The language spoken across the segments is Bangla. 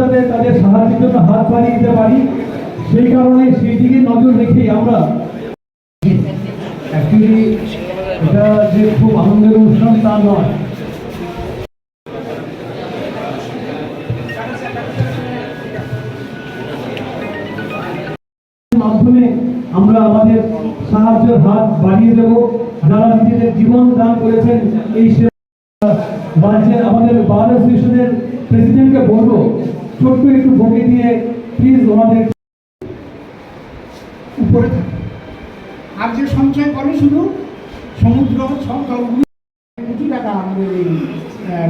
যাতে তাদের সাহায্যের জন্য হাত বাড়িয়ে দিতে পারি। সেই কারণে সেই দিকে নজর রেখেই আমরা এটা যে খুব আনন্দের অনুষ্ঠান, তা নয়। আমরা আমাদের সাহায্যের হাত বাড়িয়ে দেব। যারা নিজেদের জীবন দান করেছেন, এই আমাদের বার অ্যাসোসিয়েশনের প্রেসিডেন্টকে বলব, ছোট্ট একটু বকে দিয়ে প্লিজ ওনাদের উপরে আর যে সঞ্চয় করে শুধু সমুদ্র সরকারগুলি কোটি টাকা আমাদের এই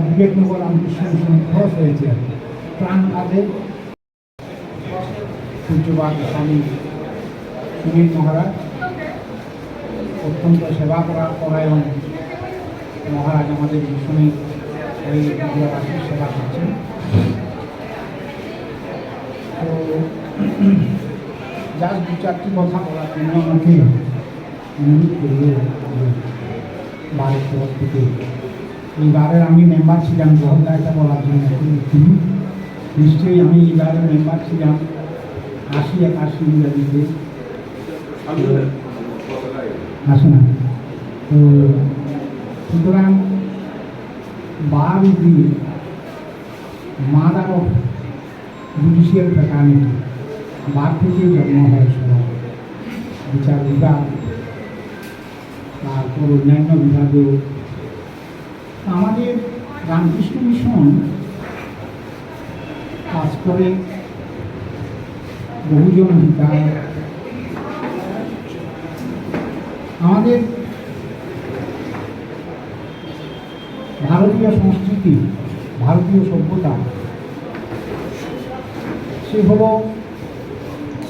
বিবেকনগর মিশনে খরচ হয়েছে। প্রাণ কাজে। পূজ্যবাদ স্বামী সুনীল মহারাজ। অত্যন্ত সেবা করা পরায়ণ মহারাজ আমাদের মিশনে এই বিদ্যাবাসীর সেবা করছেন। তো, যার দু চারটি কথা বলার জন্য আমাকে অনুরোধ করবে বারের তরফ থেকে এইবারের আমি মেম্বার ছিলাম গ্রহণদায়টা বলার জন্য নিশ্চয়ই আমি এইবারের মেম্বার ছিলাম, আশি একাশি ইংরাজিতে আসে না তো সুতরাং bar the mother of judicial fraternity bar থেকে জন্ম হয় বিচার বিভাগ তারপর অন্যান্য বিভাগেও আমাদের রামকৃষ্ণ মিশন কাজ করে বহুজন আমাদের ভারতীয় সংস্কৃতি, ভারতীয় সভ্যতা, সে হলো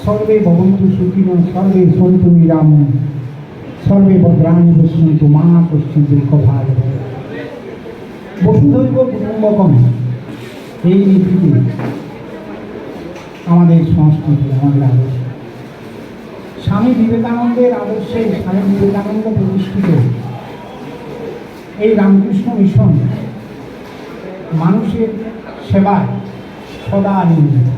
সর্বে ভবন্তু সুখিন, সর্বে সন্তু নিরাম সর্বে ভদ্রাণী পশ্যন্তু মা কশ্চিৎ দুঃখভাগ বসুধৈব কুটুম্বকম এই নীতিতে আমাদের সংস্কৃতি, আমাদের আদর্শ। স্বামী বিবেকানন্দের আদর্শে স্বামী বিবেকানন্দ প্রতিষ্ঠিত। এই রামকৃষ্ণ মিশন মানুষের সেবায় সদা নিয়োজিত